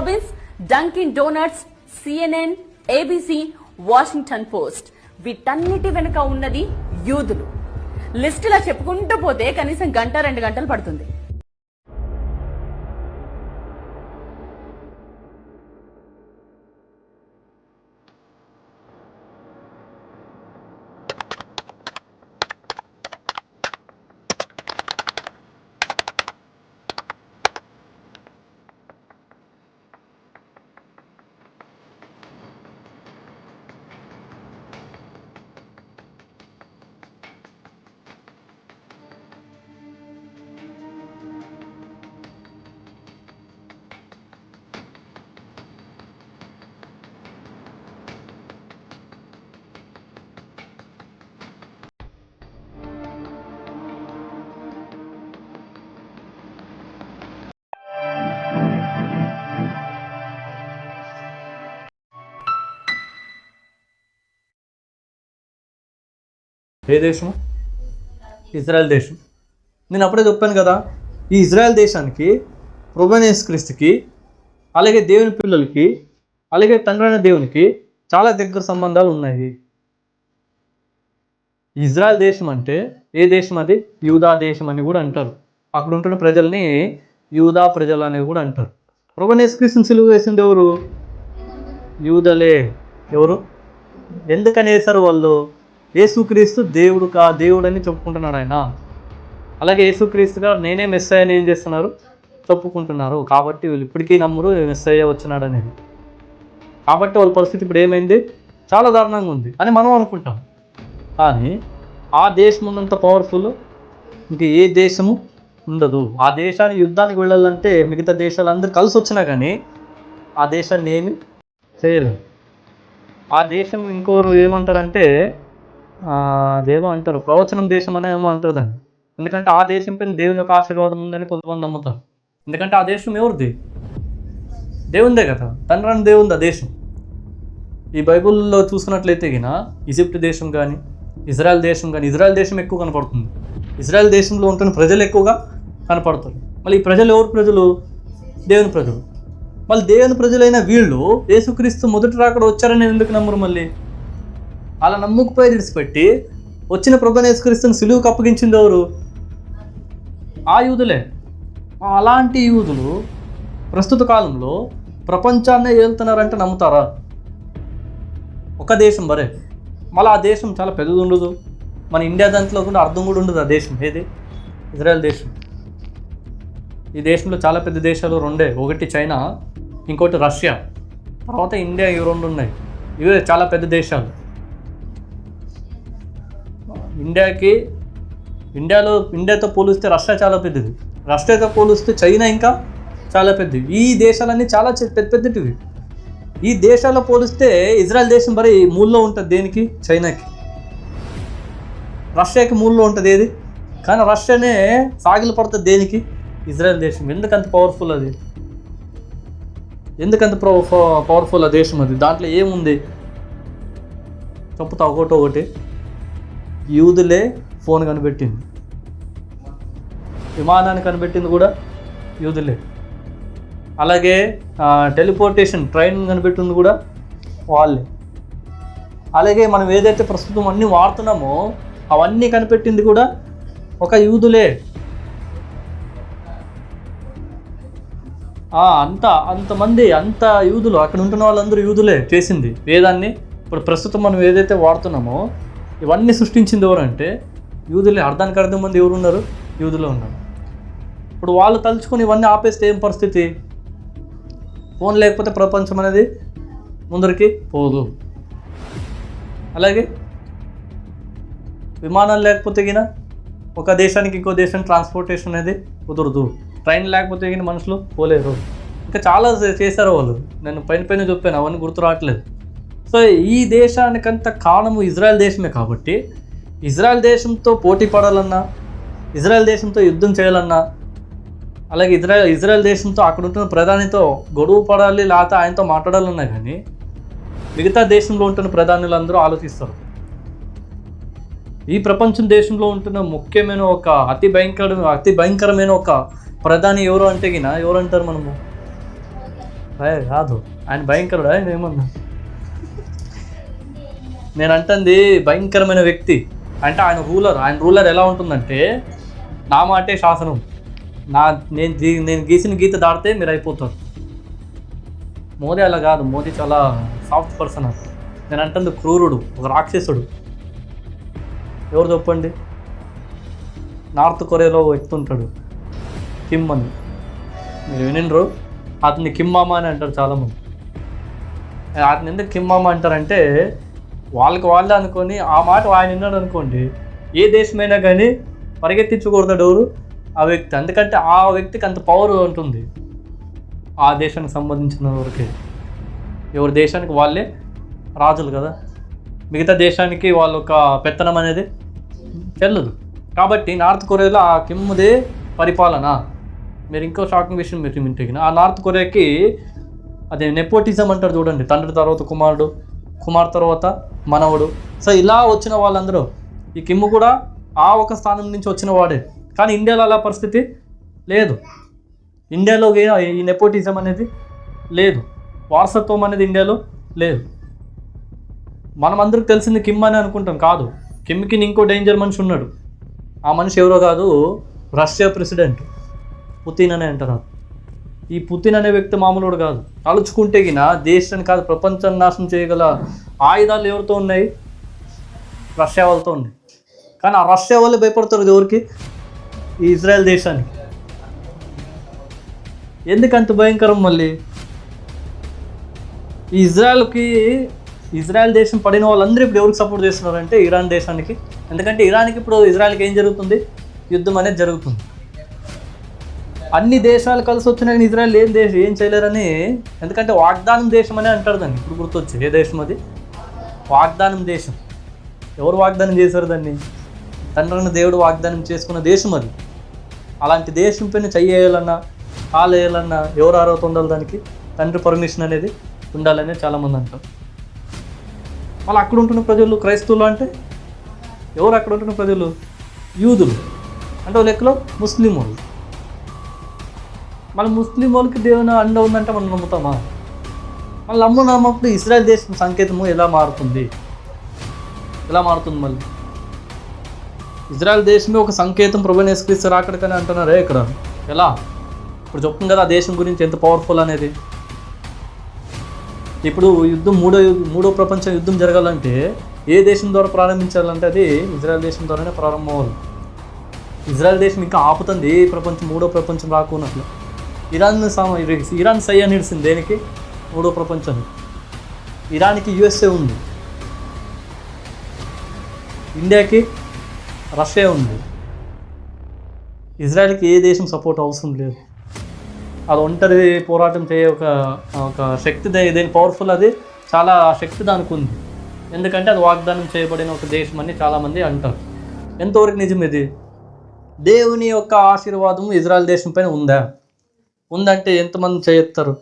Robbins Dunkin Donuts CNN ABC Washington Post వీటన్నిటి వెనుక ఉన్నది యూదులు. లిస్టులా చెప్పుకుంటూ పోతే కనీసం గంట రెండు గంటలు పడుతుంది. ఏ దేశం? ఇజ్రాయెల్ దేశం. నేను అప్పుడే చెప్పాను కదా ఈ ఇజ్రాయెల్ దేశానికి ప్రభనేస్ క్రీస్తుకి అలాగే దేవుని పిల్లలకి అలాగే తండ్రైన దేవునికి చాలా దగ్గర సంబంధాలు ఉన్నాయి. ఇజ్రాయెల్ దేశం అంటే ఏ దేశం అది? యూదా దేశం అని కూడా అంటారు. అక్కడ ఉంటున్న ప్రజల్ని యూదా ప్రజలు అనేది కూడా అంటారు. ప్రభనేస్ క్రీస్తుని సిలువ వేసింది ఎవరు? యూదలే. ఎవరు? ఎందుకని వేశారు వాళ్ళు? యేసుక్రీస్తు దేవుడు కా దేవుడని చెప్పుకుంటున్నాడు ఆయన. అలాగే యేసుక్రీస్తుగా నేనే మెస్సయ్య అని ఏం చేస్తున్నారు? చెప్పుకుంటున్నారు. కాబట్టి వీళ్ళు ఇప్పటికీ నమ్మురు మెస్సయ్య వచ్చినాడు అనేది కాబట్టి వాళ్ళ పరిస్థితి ఇప్పుడు ఏమైంది? చాలా దారుణంగా ఉంది అని మనం అనుకుంటాం. కానీ ఆ దేశం ఉన్నంత పవర్ఫుల్ ఇంక ఏ దేశము ఉండదు. ఆ దేశానికి యుద్ధానికి వెళ్ళాలంటే మిగతా దేశాలందరూ కలిసి వచ్చినా కానీ ఆ దేశాన్ని ఏమి చేయలేదు ఆ దేశం ఇంకోరు ఏమంటారంటే అదేమో అంటారు ప్రవచనం దేశం అనే ఏమో అంటారు దాన్ని ఎందుకంటే ఆ దేశం పైన దేవుని యొక్క ఆశీర్వాదం ఉందని కొంతమంది నమ్ముతారు. ఎందుకంటే ఆ దేశం ఎవరిది? దేవుందే కదా. తండ్రి దేవుంది ఆ దేశం. ఈ బైబిల్లో చూసుకున్నట్లయితే గిన ఈజిప్ట్ దేశం కానీ ఇజ్రాయెల్ దేశం కానీ ఇజ్రాయెల్ దేశం ఎక్కువ కనపడుతుంది. ఇజ్రాయెల్ దేశంలో ఉంటున్న ప్రజలు ఎక్కువగా కనపడతారు. మళ్ళీ ఈ ప్రజలు ఎవరు ప్రజలు? దేవుని ప్రజలు. మళ్ళీ దేవుని ప్రజలైన వీళ్ళు యేసుక్రీస్తు మొదటి రాకడ వచ్చారని ఎందుకు నమ్మరు మళ్ళీ? అలా నమ్ముకుపోయి విడిచిపెట్టి వచ్చిన ప్రభు నేసుకరిస్తున్న సులువుకు అప్పగించింది ఎవరు? ఆ యూదులే. అలాంటి యూదులు ప్రస్తుత కాలంలో ప్రపంచాన్నే ఏలుతున్నారంటే నమ్ముతారా? ఒక దేశం బరే మళ్ళీ ఆ దేశం చాలా పెద్దది ఉండదు. మన ఇండియా దాంట్లో కూడా అర్థం కూడా ఉండదు ఆ దేశం. ఏది? ఇజ్రాయెల్ దేశం. ఈ దేశంలో చాలా పెద్ద దేశాలు రెండే. ఒకటి చైనా ఇంకోటి రష్యా. తర్వాత ఇండియా ఇవి రెండు ఉన్నాయి. ఇవే చాలా పెద్ద దేశాలు. ఇండియాకి ఇండియాలో ఇండియాతో పోలిస్తే రష్యా చాలా పెద్దది. రష్యాతో పోలిస్తే చైనా ఇంకా చాలా పెద్దది. ఈ దేశాలన్నీ చాలా పెద్ద పెద్దటివి. ఈ దేశాల్లో పోలిస్తే ఇజ్రాయెల్ దేశం మరి మూల్లో ఉంటుంది దేనికి? చైనాకి. రష్యాకి మూల్లో ఉంటుంది ఏది? కానీ రష్యానే సాగిలు పడుతుంది దేనికి? ఇజ్రాయెల్ దేశం. ఎందుకంత పవర్ఫుల్ అది? ఎందుకంత పవర్ఫుల్ ఆ దేశం అది? దాంట్లో ఏముంది? చెప్పుతా ఒకటి ఒకటి. యూదులే ఫోన్ కనిపెట్టింది. విమానాన్ని కనిపెట్టింది కూడా యూదులే. అలాగే టెలిపోర్టేషన్ ట్రైన్ కనిపెట్టింది కూడా వాళ్ళే. అలాగే మనం ఏదైతే ప్రస్తుతం అన్నీ వాడుతున్నామో అవన్నీ కనిపెట్టింది కూడా ఒక యూదులే. అంత అంతమంది అంత యూదులు అక్కడ ఉంటున్న వాళ్ళందరూ యూదులే చేసింది. వేదాన్ని ఇప్పుడు ప్రస్తుతం మనం ఏదైతే వాడుతున్నామో ఇవన్నీ సృష్టించింది ఎవరంటే యూదులే. అర్థానికి అర్థం మంది ఎవరు ఉన్నారు యూదులో ఉన్నారు. ఇప్పుడు వాళ్ళు తలుచుకొని ఇవన్నీ ఆపేస్తే ఏం పరిస్థితి? ఫోన్ లేకపోతే ప్రపంచం అనేది ముందరికి పోదు. అలాగే విమానాలు లేకపోతే గిన ఒక దేశానికి ఇంకో దేశం ట్రాన్స్పోర్టేషన్ అనేది కుదరదు. ట్రైన్ లేకపోతే గిన మనుషులు పోలేరు. ఇంకా చాలా చేశారు వాళ్ళు. నేను పైన పైన చెప్పాను అవన్నీ గుర్తు రావట్లేదు. సో ఈ దేశానికంత కారణము ఇజ్రాయెల్ దేశమే కాబట్టి ఇజ్రాయెల్ దేశంతో పోటీ పడాలన్నా ఇజ్రాయెల్ దేశంతో యుద్ధం చేయాలన్నా అలాగే ఇజ్రాయెల్ ఇజ్రాయెల్ దేశంతో అక్కడ ఉంటున్న ప్రధానితో గొడవ పడాలి లేకపోతే ఆయనతో మాట్లాడాలన్నా కానీ మిగతా దేశంలో ఉంటున్న ప్రధానులందరూ ఆలోచిస్తారు. ఈ ప్రపంచం దేశంలో ఉంటున్న ముఖ్యమైన ఒక అతి భయంకర అతి భయంకరమైన ఒక ప్రధాని ఎవరు అంటే గిన ఎవరు అంటారు మనము కాదు. ఆయన భయంకరుడు? ఆయన ఏమన్నా? నేను అంటుంది భయంకరమైన వ్యక్తి. అంటే ఆయన రూలర్ ఆయన రూలర్ ఎలా ఉంటుందంటే నా మాటే శాసనం. నా నేను గీ- నేను గీసిన గీత దాటితే మీరు అయిపోతారు. మోదీ అలా కాదు మోదీ చాలా సాఫ్ట్ పర్సన్ నేను అంటుంది క్రూరుడు ఒక రాక్షసుడు. ఎవరు చెప్పండి? నార్త్ కొరియాలో ఎత్తుంటాడు కిమ్ అని. మీరు వినిండ్రు? అతన్ని కిమ్మామా అని అంటారు చాలామంది. అతను ఎందుకు కిమ్మామా అంటారంటే వాళ్ళకి వాళ్ళే అనుకొని ఆ మాట ఆయన విన్నాడు అనుకోండి ఏ దేశమైనా కానీ పరిగెత్తించకూడదు ఎవరు ఆ వ్యక్తి. ఎందుకంటే ఆ వ్యక్తికి అంత పవర్ ఉంటుంది. ఆ దేశానికి సంబంధించిన వరకే. ఎవరి దేశానికి వాళ్ళే రాజులు కదా. మిగతా దేశానికి వాళ్ళ ఒక పెత్తనం అనేది చెల్లదు. కాబట్టి నార్త్ కొరియాలో ఆ కిమ్ముదే పరిపాలన. మీరు ఇంకో షాకింగ్ విషయం మీరు వింటే ఆ నార్త్ కొరియాకి అదే నెపోటిజం అంటారు చూడండి తండ్రి తర్వాత కుమారుడు. కుమార్ తర్వాత మనవడు. సో ఇలా వచ్చిన వాళ్ళందరూ ఈ కిమ్ము కూడా ఆ ఒక స్థానం నుంచి వచ్చిన వాడే. కానీ ఇండియాలో అలా పరిస్థితి లేదు. ఇండియాలో ఈ నెపోటిజం అనేది లేదు. వారసత్వం అనేది ఇండియాలో లేదు. మనం అందరికి తెలిసింది కిమ్ అని అనుకుంటాం కాదు. కిమ్కి ఇంకో డేంజర్ మనిషి ఉన్నాడు. ఆ మనిషి ఎవరో కాదు రష్యా ప్రెసిడెంట్ పుతిన్ అనే అంటారు. ఈ పుతిన్ అనే వ్యక్తి మామూలుడు కాదు. తలుచుకుంటే గిన దేశాన్ని కాదు ప్రపంచాన్ని నాశనం చేయగల ఆయుధాలు ఎవరితో ఉన్నాయి? రష్యా వాళ్ళతో ఉన్నాయి. కానీ ఆ రష్యా వాళ్ళే భయపడతారు ఎవరికి? ఈ ఇజ్రాయెల్ దేశానికి. ఎందుకంత భయంకరం మళ్ళీ? ఈ ఇజ్రాయెల్కి ఇజ్రాయెల్ దేశం పడిన వాళ్ళందరూ ఇప్పుడు ఎవరికి సపోర్ట్ చేస్తున్నారంటే ఇరాన్ దేశానికి. ఎందుకంటే ఇరాన్కి ఇప్పుడు ఇజ్రాయెల్కి ఏం జరుగుతుంది? యుద్ధం అనేది జరుగుతుంది. అన్ని దేశాలు కలిసి వచ్చినా కానీ ఇజ్రాయెల్ ఏం దేశం ఏం చేయలేరని. ఎందుకంటే వాగ్దానం దేశం అనే అంటారు దాన్ని. ఇప్పుడు గుర్తొచ్చు ఏ దేశం అది? వాగ్దానం దేశం. ఎవరు వాగ్దానం చేశారు దాన్ని? తండ్రిని దేవుడు వాగ్దానం చేసుకున్న దేశం అది. అలాంటి దేశం పైన చెయ్యాలన్నా కాలు వేయాలన్నా ఎవరు అర్హత ఉండాలి దానికి? తండ్రి పర్మిషన్ అనేది ఉండాలని చాలామంది అంటారు. వాళ్ళు అక్కడ ఉంటున్న ప్రజలు క్రైస్తవులు అంటే? ఎవరు అక్కడ ఉంటున్న ప్రజలు? యూదులు. అంటే లెక్కలో ముస్లిం వాళ్ళు. మళ్ళీ ముస్లిం వాళ్ళకి దేవుని అండ ఉందంటే మనం నమ్ముతామా? మళ్ళీ నమ్ము నమ్మప్పుడు ఇస్రాయల్ దేశం సంకేతము ఎలా మారుతుంది? ఎలా మారుతుంది మళ్ళీ? ఇజ్రాయల్ దేశమే ఒక సంకేతం ప్రభు నేసుక్రీస్తారు అక్కడికని అంటున్నారే ఇక్కడ. ఎలా? ఇప్పుడు చెప్తుంది కదా ఆ దేశం గురించి ఎంత పవర్ఫుల్ అనేది. ఇప్పుడు యుద్ధం మూడో మూడో ప్రపంచ యుద్ధం జరగాలంటే ఏ దేశం ద్వారా ప్రారంభించాలంటే అది ఇజ్రాయెల్ దేశం ద్వారానే ప్రారంభం అవ్వాలి. ఇజ్రాయెల్ దేశం ఇంకా ఆపుతుంది ఏ ప్రపంచం మూడో ప్రపంచం రాకున్నట్లు. ఇరాన్ సమ ఇరాన్ సై అని ఇడిసింది దేనికి? మూడో ప్రపంచం. ఇరాన్కి యుఎస్ఏ ఉంది. ఇండియాకి రష్యా ఉంది. ఇజ్రాయెల్కి ఏ దేశం సపోర్ట్ అవసరం లేదు. అది ఒంటరి పోరాటం చేయ ఒక ఒక శక్తి దేని పవర్ఫుల్ అది. చాలా శక్తి దానికి ఉంది. ఎందుకంటే అది వాగ్దానం చేయబడిన ఒక దేశం అని చాలామంది అంటారు. ఎంతవరకు నిజం ఇది? దేవుని యొక్క ఆశీర్వాదం ఇజ్రాయెల్ దేశం పైన ఉందా? ఉందంటే ఎంతమంది చేయెత్తారు?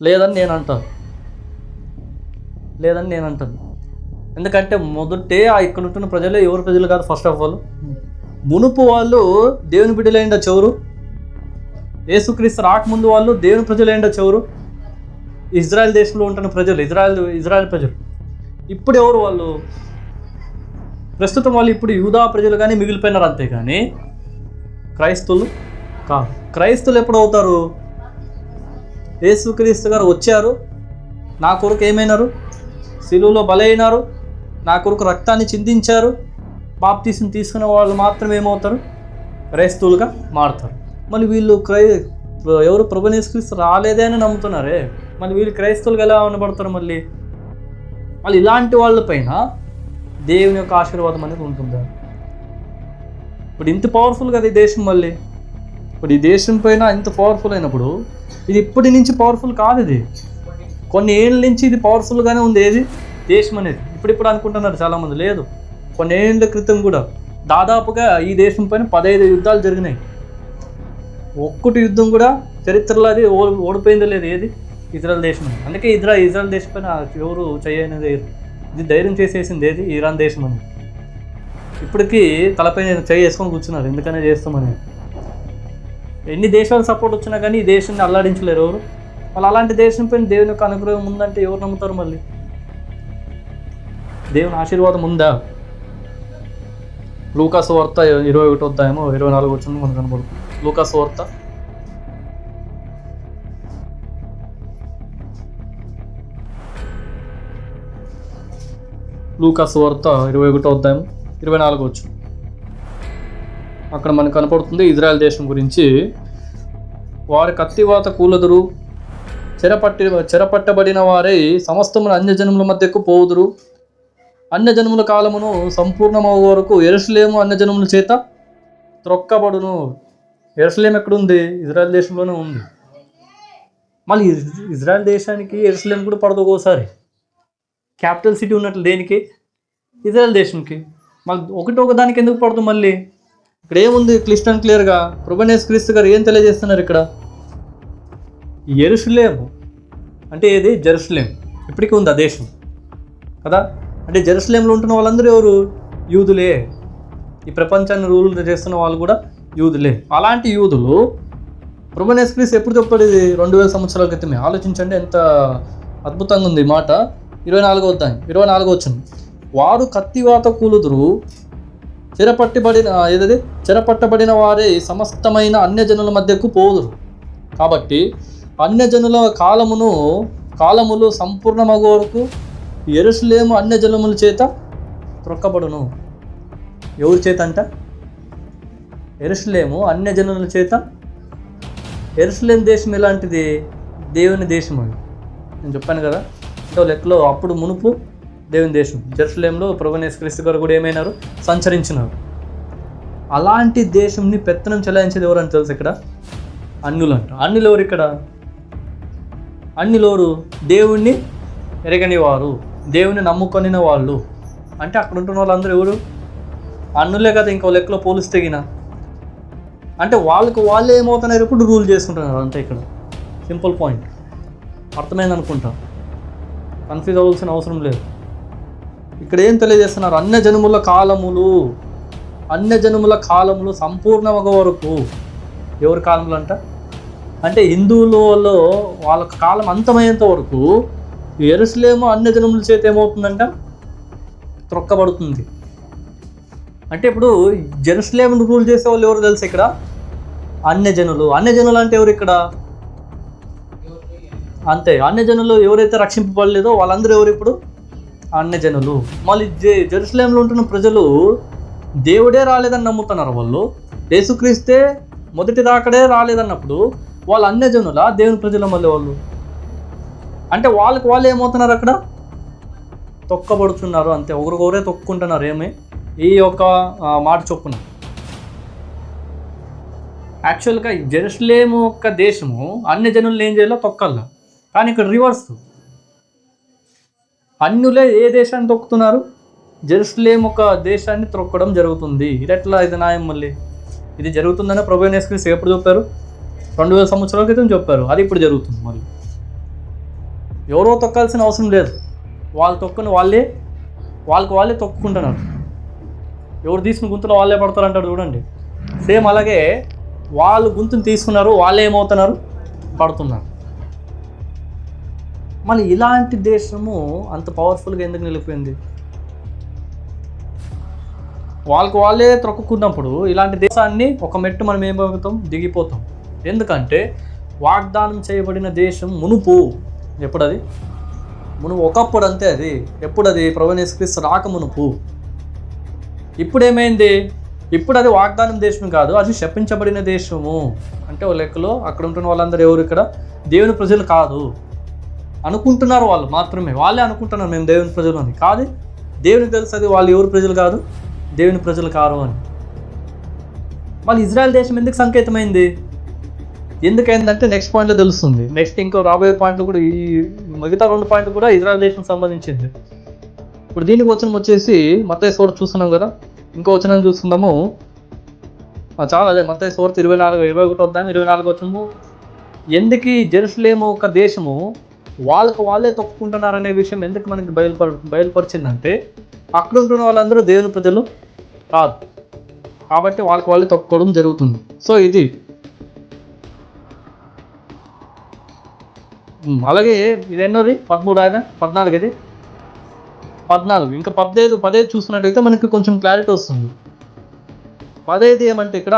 లేదని నేను అంటాను లేదని నేను అంటాను ఎందుకంటే మొదటే ఆ ఇక్కడ ఉంటున్న ప్రజలే ఎవరు ప్రజలు కాదు ఫస్ట్ ఆఫ్ ఆల్ మునుపు వాళ్ళు దేవుని బిడ్డలైండ చెవురు యేసుక్రీస్తు రాకముందు వాళ్ళు దేవుని ప్రజలైండ చెవురు ఇజ్రాయెల్ దేశంలో ఉంటున్న ప్రజలు ఇజ్రాయెల్ ఇజ్రాయెల్ ప్రజలు. ఇప్పుడు ఎవరు వాళ్ళు? ప్రస్తుతం వాళ్ళు ఇప్పుడు యూదా ప్రజలు కానీ మిగిలిపోయినారు అంతే కానీ క్రైస్తువులు. కాదు క్రైస్తువులు ఎప్పుడు అవుతారు? యేసుక్రీస్తు గారు వచ్చారు. నా కొరకు ఏమైనారు? సిలువులో బలైనారు. నా కొరకు రక్తాన్ని చిందించారు. బాప్తీసం తీసుకునే వాళ్ళు మాత్రం ఏమవుతారు? క్రైస్తవులుగా మారుతారు. మళ్ళీ వీళ్ళు క్రై ఎవరు ప్రభునేసుక్రీస్తు రాలేదే అని నమ్ముతున్నారే? మళ్ళీ వీళ్ళు క్రైస్తవులుగా ఎలా ఉండబడతారు మళ్ళీ? మళ్ళీ ఇలాంటి వాళ్ళపైన దేవుని యొక్క ఆశీర్వాదం అనేది ఉంటుందా? ఇప్పుడు ఇంత పవర్ఫుల్ కదా ఈ దేశం మళ్ళీ ఇప్పుడు ఈ దేశం పైన ఇంత పవర్ఫుల్ అయినప్పుడు ఇది ఇప్పటి నుంచి పవర్ఫుల్ కాదు ఇది. కొన్ని ఏళ్ళ నుంచి ఇది పవర్ఫుల్గానే ఉంది. ఏది? దేశం అనేది. ఇప్పుడిప్పుడు అనుకుంటున్నారు చాలామంది. లేదు. కొన్ని ఏళ్ళ క్రితం కూడా దాదాపుగా ఈ దేశం పైన పదహైదు యుద్ధాలు జరిగినాయి. ఒక్కటి యుద్ధం కూడా చరిత్రలో అది ఓ- ఓడిపోయింది లేదు. ఏది? ఇజ్రాయల్ దేశం అని. అందుకే ఇజ్రా ఇజ్రాయల్ దేశం పైన ఎవరు చేయనేది ఇది ధైర్యం చేసేసింది ఏది? ఇరాన్ దేశం అని ఇప్పటికీ తలపైన చేయి వేసుకొని కూర్చున్నారు. ఎందుకనే చేస్తామని. ఎన్ని దేశాలు సపోర్ట్ వచ్చినా కానీ ఈ దేశాన్ని అల్లాడించలేరు ఎవరు? వాళ్ళు అలాంటి దేశం పైన దేవుని యొక్క అనుగ్రహం ఉందంటే ఎవరు నమ్ముతారు మళ్ళీ? దేవుని ఆశీర్వాదం ఉందా? లూకాస్ వార్త ఇరవై ఒకటి వద్దాయేమో ఇరవై నాలుగు వచ్చింది మనకు కనబడుతుంది. లూకాస్ వార్త. లూకాస్ వార్త ఇరవై ఒకటో అధ్యాయం ఇరవై నాలుగు వచ్చింది అక్కడ మనకు కనపడుతుంది ఇజ్రాయెల్ దేశం గురించి. వారి కత్తివాత కూలదురు. చెరపట్టి చెరపట్టబడిన వారై సమస్తమున అన్యజనముల మధ్యకు పోవుదురు. అన్యజనముల కాలమును సంపూర్ణమవు వరకు ఎరుసలేము అన్యజనముల చేత త్రొక్కబడును. ఎరుసలేం ఎక్కడుంది? ఇజ్రాయెల్ దేశంలోనే ఉంది. మళ్ళీ ఇజ్రాయెల్ దేశానికి ఎరుసలేం కూడా పడదు ఒకసారి క్యాపిటల్ సిటీ ఉన్నట్లు దేనికి? ఇజ్రాయెల్ దేశంకి. మళ్ళీ ఒకటి ఒక దానికి ఎందుకు పడుతుంది మళ్ళీ? ఇక్కడ ఏముంది క్లిస్ట్ అండ్ క్లియర్గా? ప్రభునేశ్ క్రీస్తు గారు ఏం తెలియజేస్తున్నారు ఇక్కడ? ఎరుసలేము. అంటే ఏది? జెరూసలేం. ఇప్పటికీ ఉంది ఆ దేశం. కదా? అంటే జెరూసలేంలో ఉంటున్న వాళ్ళందరూ ఎవరు? యూదులే. ఈ ప్రపంచాన్ని రూల్ చేస్తున్న వాళ్ళు కూడా యూదులే. అలాంటి యూదులు ప్రభునేశ్ క్రీస్ ఎప్పుడు చెప్పాడు రెండు వేల సంవత్సరాల క్రితమే. ఆలోచించండి ఎంత అద్భుతంగా ఉంది మాట. ఇరవై నాలుగో అధ్యాయం ఇరవై నాలుగో వచ్చింది వారు కత్తివాత కూలుదురు చెరపట్టబడిన ఏదది? చెరపట్టబడిన వారే సమస్తమైన అన్యజనుల మధ్యకు పోదురు. కాబట్టి అన్యజనుల కాలమును కాలములు సంపూర్ణమగు వరకు ఎరుసలేము అన్యజనముల చేత త్రొక్కబడును. ఎవరి చేత అంట ఎరుసలేము అన్యజనుల చేత. ఎరుసలేం దేశం ఎలాంటిది? దేవుని దేశం అది. నేను చెప్పాను కదా లెక్కలో అప్పుడు మునుపు దేవుని దేశం. జెరూసలేంలో ప్రభునేశ్వరిస్తు గారు కూడా ఏమైనారు? సంచరించినారు. అలాంటి దేశంని పెత్తనం చెలాయించేది ఎవరని తెలుసు ఇక్కడ? అన్నులు అంట. అన్యులు ఎవరు ఇక్కడ? అన్నిలోరు దేవుణ్ణి ఎరగని వారు. దేవుని నమ్ముకొనిన వాళ్ళు. అంటే అక్కడ ఉంటున్న వాళ్ళందరూ ఎవరు? అన్నులే కదా ఇంకో లెక్కలో పోలిస్తే గిన. అంటే వాళ్ళకు వాళ్ళే ఏమవుతున్నారు? ఇప్పుడు రూల్ చేసుకుంటున్నారు అంతే ఇక్కడ. Simple point. అర్థమైంది అనుకుంటా కన్ఫ్యూజ్ అవ్వాల్సిన అవసరం లేదు. ఇక్కడ ఏం తెలియజేస్తున్నారు? అన్య జనుముల కాలములు అన్య జనుముల కాలములు సంపూర్ణమగ వరకు. ఎవరి కాలములు అంట అంటే హిందువులలో వాళ్ళ కాలం అంతమయ్యేంత వరకు ఎరుసలేము అన్య జనముల చేత ఏమవుతుందంట? త్రొక్కబడుతుంది. అంటే ఇప్పుడు జెరూసలేమును రూల్ చేసే వాళ్ళు ఎవరు తెలుసు ఇక్కడ? అన్యజనులు అన్యజనులు అంటే ఎవరు ఇక్కడ? అంతే. అన్యజనులు ఎవరైతే రక్షింపబడలేదో వాళ్ళందరూ ఎవరు ఇప్పుడు? అన్యజనులు. మళ్ళీ జె జెరూసలేంలో ఉంటున్న ప్రజలు దేవుడే రాలేదని నమ్ముతున్నారు వాళ్ళు. యేసుక్రీస్తే మొదటి దాకడే రాలేదన్నప్పుడు వాళ్ళు అన్యజనుల దేవుని ప్రజల మళ్ళీ వాళ్ళు? అంటే వాళ్ళకి వాళ్ళు ఏమవుతున్నారు అక్కడ? తొక్కబడుతున్నారు అంతే. ఒకరికొకరే తొక్కుంటున్నారు ఏమి? ఈ యొక్క మాట చొప్పున. యాక్చువల్గా జెరూసలేము యొక్క దేశము అన్ని జనులు ఏం చేయాలో తొక్కల్లా. కానీ ఇక్కడ రివర్స్ అన్నులే ఏ దేశాన్ని తొక్కుతున్నారు? జెరూసలేం ఒక దేశాన్ని తొక్కడం జరుగుతుంది. ఇది ఎట్లా? ఇది న్యాయం మళ్ళీ. ఇది జరుగుతుందని ప్రభు నేస్క్రీస్ ఎప్పుడు చెప్పారు? రెండు వేల సంవత్సరాల క్రితం చెప్పారు. అది ఇప్పుడు జరుగుతుంది మళ్ళీ. ఎవరో తొక్కాల్సిన అవసరం లేదు. వాళ్ళు తొక్కుని వాళ్ళే వాళ్ళకి వాళ్ళే తొక్కుకుంటున్నారు ఎవరు తీసుకుని గుంతులో వాళ్ళే పడతారు అంటారు చూడండి. సేమ్ అలాగే వాళ్ళు గుంతుని తీసుకున్నారు వాళ్ళే ఏమవుతున్నారు? పడుతున్నారు. మళ్ళీ ఇలాంటి దేశము అంత పవర్ఫుల్గా ఎందుకు నిలిపోయింది? వాళ్ళకి వాళ్ళే త్రొక్కున్నప్పుడు ఇలాంటి దేశాన్ని ఒక మెట్టు మనం ఏమవుతాం దిగిపోతాం. ఎందుకంటే వాగ్దానం చేయబడిన దేశం మునుపు. ఎప్పుడది? మునుపు ఒకప్పుడు అంతే అది. ఎప్పుడది? అది ప్రవణేశ్వరిస్తు రాక మునుపు. ఇప్పుడేమైంది? ఇప్పుడు అది వాగ్దానం దేశం కాదు అది శపించబడిన దేశము. అంటే ఓ లెక్కలో అక్కడ ఉంటున్న వాళ్ళందరూ ఎవరు ఇక్కడ? దేవుని ప్రజలు కాదు. అనుకుంటున్నారు వాళ్ళు మాత్రమే. వాళ్ళే అనుకుంటున్నారు మేము దేవుని ప్రజలు అని. కాదు దేవునికి తెలుసు అది వాళ్ళు ఎవరు ప్రజలు కాదు? దేవుని ప్రజలు కారు అని. మళ్ళీ ఇజ్రాయెల్ దేశం ఎందుకు సంకేతమైంది? ఎందుకైందంటే నెక్స్ట్ పాయింట్లో తెలుస్తుంది. నెక్స్ట్ ఇంకో రాబోయే పాయింట్లు కూడా ఈ మిగతా రెండు పాయింట్లు కూడా ఇజ్రాయెల్ దేశం సంబంధించింది. ఇప్పుడు దీనికి వచ్చిన వచ్చేసి మతయ్య సోర చూస్తున్నాం కదా? ఇంకో వచ్చిన చూస్తున్నాము. చాలా అదే మతయ్య సోర ఇరవై నాలుగు ఇరవై ఒకటి వద్దాం ఇరవై నాలుగు వచ్చము ఎందుకు జెరూసలేము ఒక దేశము వాళ్ళకు వాళ్ళే తొక్కుకుంటున్నారనే విషయం ఎందుకు మనకి బయలుపర బయలుపరిచిందంటే అక్కడ ఉంటున్న వాళ్ళందరూ దేవుని ప్రజలు కాదు. కాబట్టి వాళ్ళకి వాళ్ళే తొక్కుకోవడం జరుగుతుంది. సో ఇది అలాగే ఇది ఎన్నోది పదమూడు ఆయన? పద్నాలుగు ఇది? పద్నాలుగు. ఇంకా పదహైదు పదహైదు చూసినట్టయితే మనకి కొంచెం క్లారిటీ వస్తుంది. పదహైదు ఏమంటే ఇక్కడ